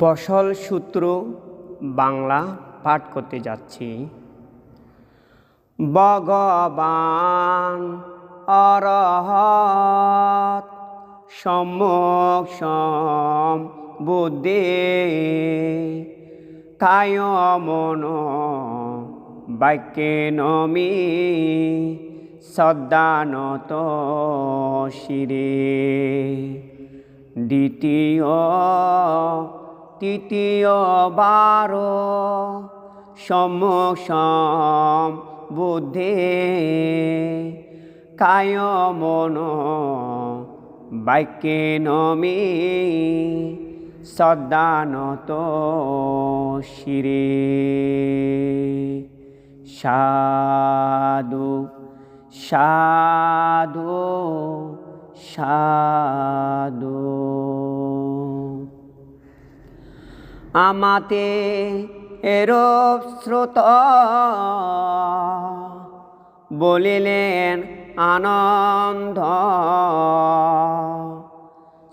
বসল সূত্র বাংলা পাঠ করতে যাচ্ছি। ভগবান সম্মুখ সম বুদ্ধি, কায় মন বাক্যে নমি সদ্দানত শিরে। দ্বিতীয় তৃতীয় বারো সম্মুখ সম বুদ্ধি কায় মন বাক্যে নমি সদ্দানত শিরে। সাধু সাধু সাধু। আমাতে এরব স্রোত বলিলেন, আনন্দ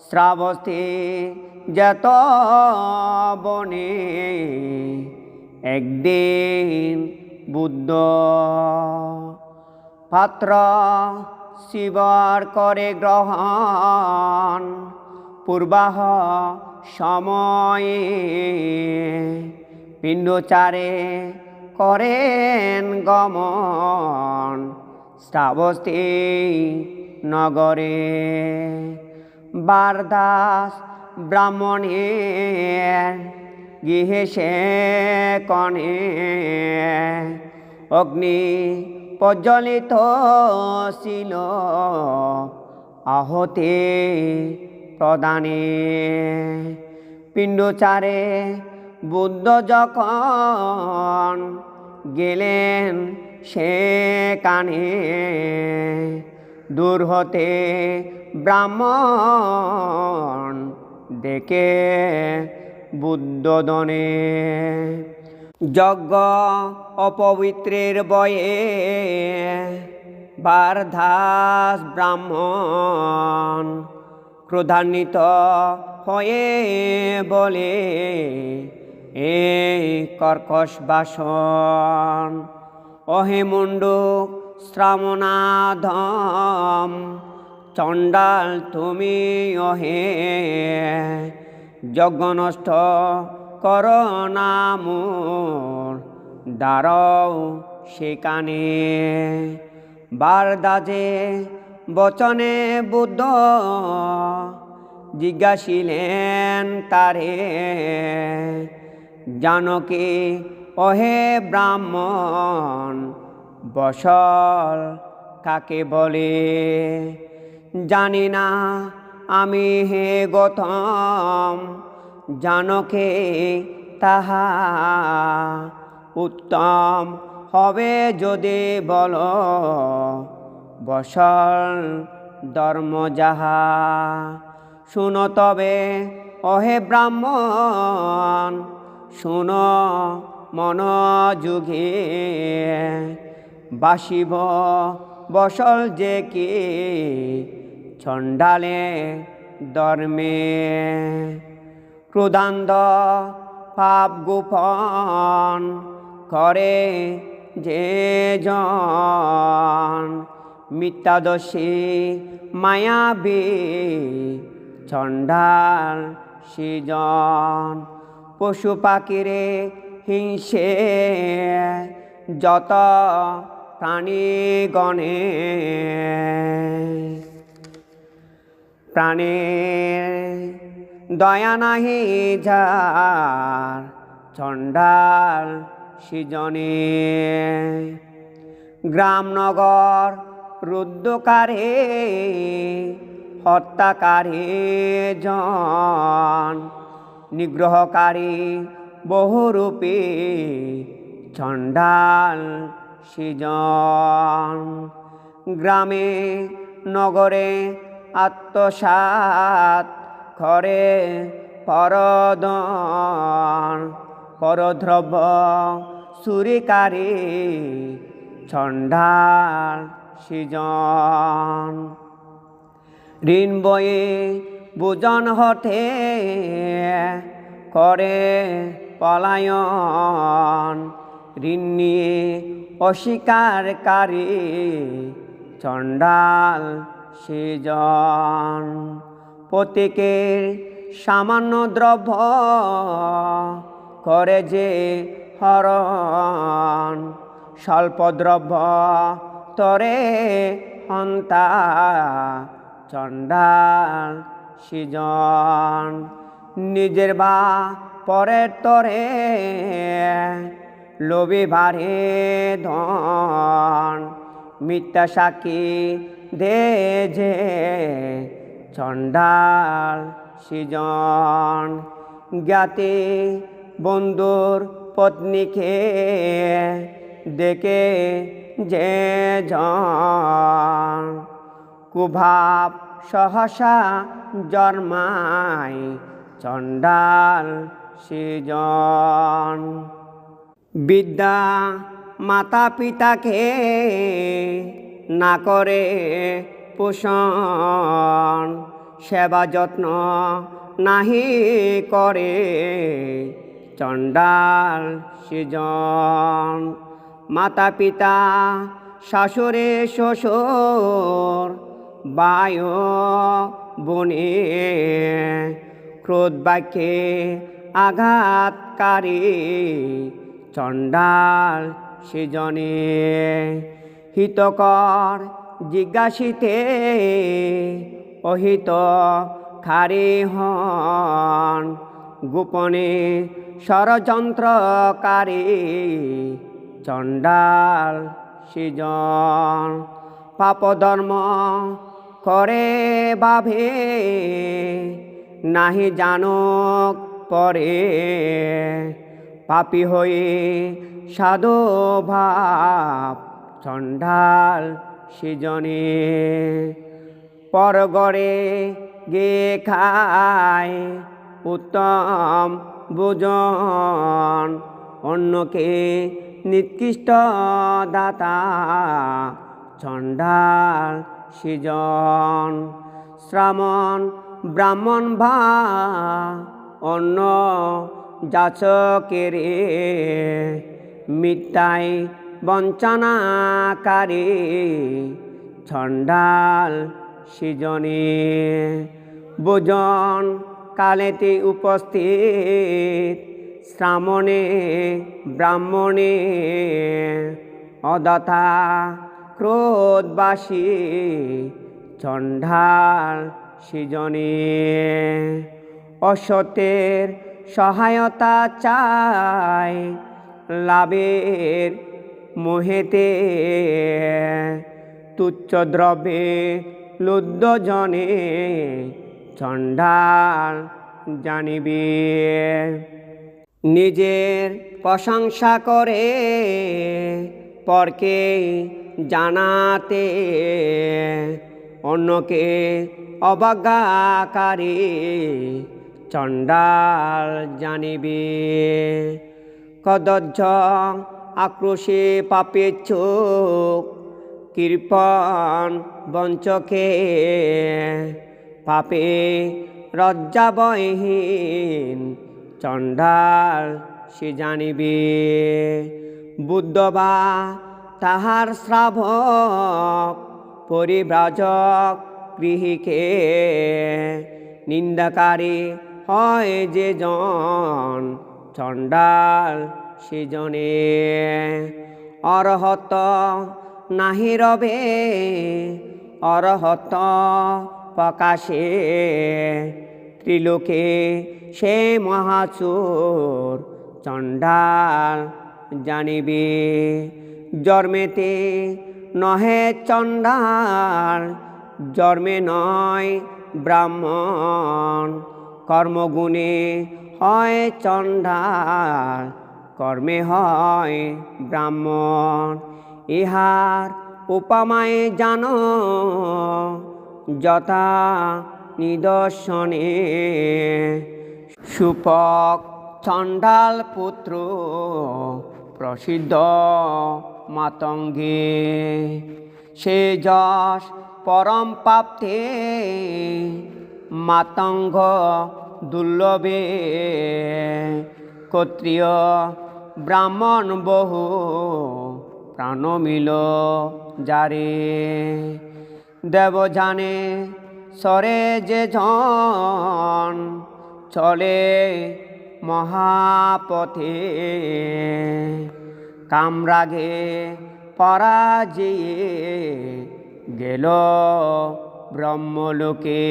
শ্রাবস্তি যত বনে একদিন বুদ্ধ পাত্র শিবর করে গ্রহণ পূর্বাহ সময়ে পিণ্ডচারে করেন গমন শ্রাবস্তি নগরে। বারদাস ব্রাহ্মণের গৃহে সে কনে অগ্নি প্রজ্বলিত ছিল, আহতে প্রদানে। পিণ্ডচারে বুদ্ধ যখন গেলেন সে কানে দূর হতে ব্রাহ্মণ দেখে বুদ্ধদনে। যজ্ঞ অপবিত্রের বয়ে বারধাস ব্রাহ্মণ ক্রোধান্বিত হয়ে বলে, এ কর্কশ বাসন, অহে মুন্ডু চণ্ডাল তুমি অহে যজ্ঞ নষ্ট কর নামোর, দাঁড়াও সেখানে, বারদাজে বচনে বুদ্ধ জিজ্ঞাসিলেন, তারে জানকে অহে ব্রাহ্মণ, বসল কাকে বলে? জানি না, আমি হে গৌতম, জানকে তাহা উত্তম হবে যদি বল। বসল ধর্ম যাহা। শুনো তবে, অহে ব্রাহ্মণ, শুনো মনোযোগে। বাসিব বসল যে কি চণ্ডালে ধর্মে। ক্রোধান্ধ পাপ গোপন করে যে জন। মিথ্যাদশী মায়াবী চণ্ডাল সিজন। পশু পাখিরে হিংসে, যত প্রাণীগণে প্রাণের দয়া নাহি যার চণ্ডাল সৃজনে। গ্রামনগর রুদ্ধকারে, হত্যাকারী জন, নিগ্রহকারী বহুরূপী চণ্ডাল সৃজন। গ্রামে, নগরে আত্মসাত করে পরদন, পরদ্রব্য সুরিকারী চণ্ডাল সৃজন ঋণ বয়ে বুজন হতে করে পলায়ন। ঋণ নিয়ে অস্বীকারী চণ্ডাল সেজন। প্রত্যেকের সামান্য দ্রব্য করে যে হরণ। স্বল্প দ্রব্য তরে হন্তা চণ্ডাল সিজন। নিজের বা পরের তরে লোভে ভারে ধন। মিথ্যা সাক্ষী দে যে চণ্ডাল সৃজন। জ্ঞাতি বন্ধুর পত্নীকে দেখে যে কুভাব সহসা জন্মায় চণ্ডাল সৃজন। বিদ্যা মাতা পিতাকে না করে পোষণ, সেবা যত্ন নাহি করে চণ্ডাল সৃজন। মাতা পিতা শাশুড়ে, শ্বশুর বায়ু বনে, ক্রোধ বাক্যে আঘাতকারী, চণ্ডাল সৃজনে, হিতকর জিজ্ঞাসিতে, অহিত খারে হন, গোপনে ষড়যন্ত্রকারী চণ্ডাল সৃজন, পাপধর্ম করে বাভে নাহি জানক পরে পাপি হয়ে সাধু ভাব চণ্ডাল সৃজনে। পরগড়ে গে খায় উত্তম ভোজন, অন্যকে নিকৃষ্ট দাতা চণ্ডাল সৃজন, শ্রামণ ব্রাহ্মণ ভা অন্য যাচকেরে মিথ্যায় বঞ্চনাকারী ছণ্ডাল সৃজনে। ভোজন কালেতে উপস্থিত শ্রামণে, ব্রাহ্মণে অদথা ক্রোধবাসী, চণ্ডাল সৃজনে। অসত্যের সহায়তা চায় লাভের মোহেতে। তুচ্ছ দ্রবে লুদ্ধজনে চণ্ডাল জানিবে। নিজের প্রশংসা করে পরকে জানাতে, অন্যকে অবজ্ঞাকারী চণ্ডাল জানিবে। কদর্য আক্রোশে পাপের চোখ, কৃপণ বঞ্চকে পাপে লজ্জাবহীন চণ্ডাল সে জানিবে বুদ্ধ বা তাহার শ্রাবক, পরিব্রাজক গৃহীকে নিন্দাকারী হয় যে জন, চণ্ডাল সেজনে অরহত নাহি রবে, অরহত প্রকাশে ত্রিলোকে, সে মহাচোর চণ্ডাল জানিবে। জন্মেতে নহে চণ্ডাল, জন্মে নয় ব্রাহ্মণ। কর্মগুণে হয় চণ্ডাল, কর্মে হয় ব্রাহ্মণ। ইহার উপমায় জানো, যথা নিদর্শনে। সুপক চণ্ডাল পুত্র প্রসিদ্ধ মাতঙ্গে। সে যশ পরম প্রাপ্তে মাতঙ্গ দুর্লভে। ক্ষত্রিয় ব্রাহ্মণ বহু প্রাণ মিল যারে। দেব জানে সরে যে জন চলে মহাপথে। কামরাগে পরাজয়ে গেল ব্রহ্মলোকে।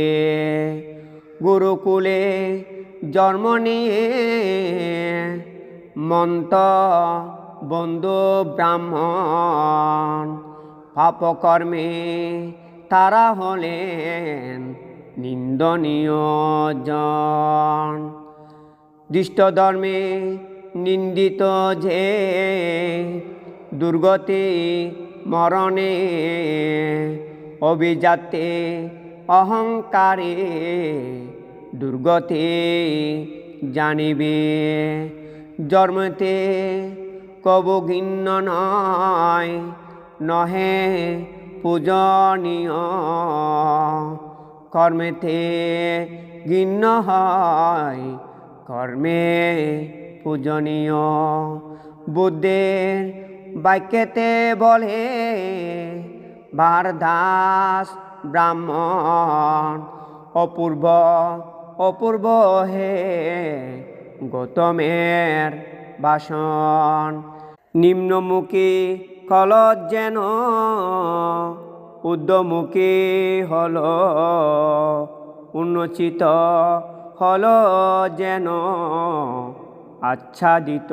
গুরুকুলে জন্ম নিয়ে মন্ত বন্ধু ব্রাহ্মণ। পাপকর্মে তারা হলেন নিন্দনীয় জন। দৃষ্টধর্মে নিন্দিত যে দুর্গতি মরণে অভিজাতে অহংকারে দুর্গতি জানিবে। জন্মতে কবু নয়, নহে পূজনীয়। কর্মেতে গিন্ন হয়, কর্মে পূজনীয়। বুদ্ধের বাক্যেতে বলে, বারদাস ব্রাহ্মণ, অপূর্ব অপূর্ব হে গৌতমের বাসন। নিম্নমুখী কলজ যেন উদ্যমুখী হল উন্নচিত হল যেন আচ্ছাদিত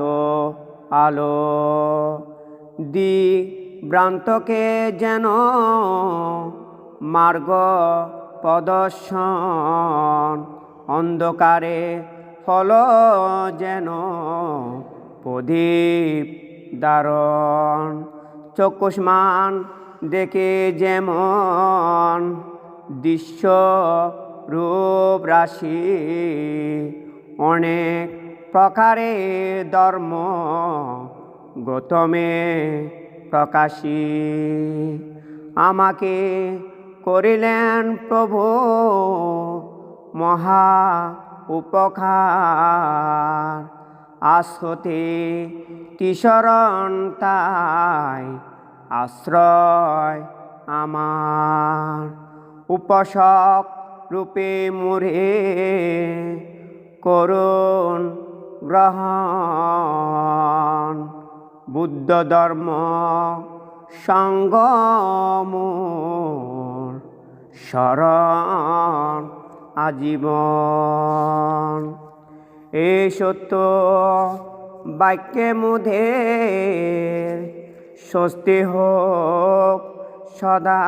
আলো। দিক ভ্রান্তকে যেন মার্গ প্রদর্শন, অন্ধকারে ফল যেন প্রদীপ দারণ চক্ষুষ্মান দেখে যেমন দৃশ্য রূপ রাশি। অনেক প্রকারে ধর্ম গৌতমে প্রকাশী। আমাকে করিলেন প্রভু মহা উপকার। আসতে কিশরণ তাই আশ্রয় আমার। উপসক রূপে মুরে করুণ গ্রহণ। বুদ্ধ ধর্ম সঙ্গম শরণ আজীবন। এই সত্য বাক্যে মুধের স্বস্তি হোক সদা।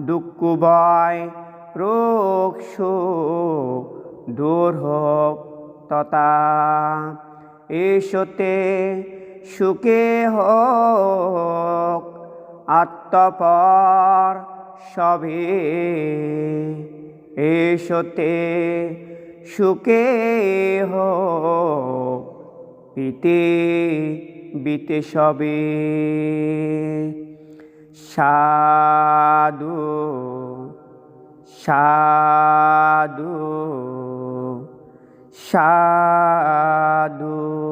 দুঃখ, ভয়, রোগ, সুখ দূর হোক তথা। সত্যে সুখে হোক আত্মপর সবে। সত্যে সুখে হিতে বিতে সবে। সাধু সাধু সাধু।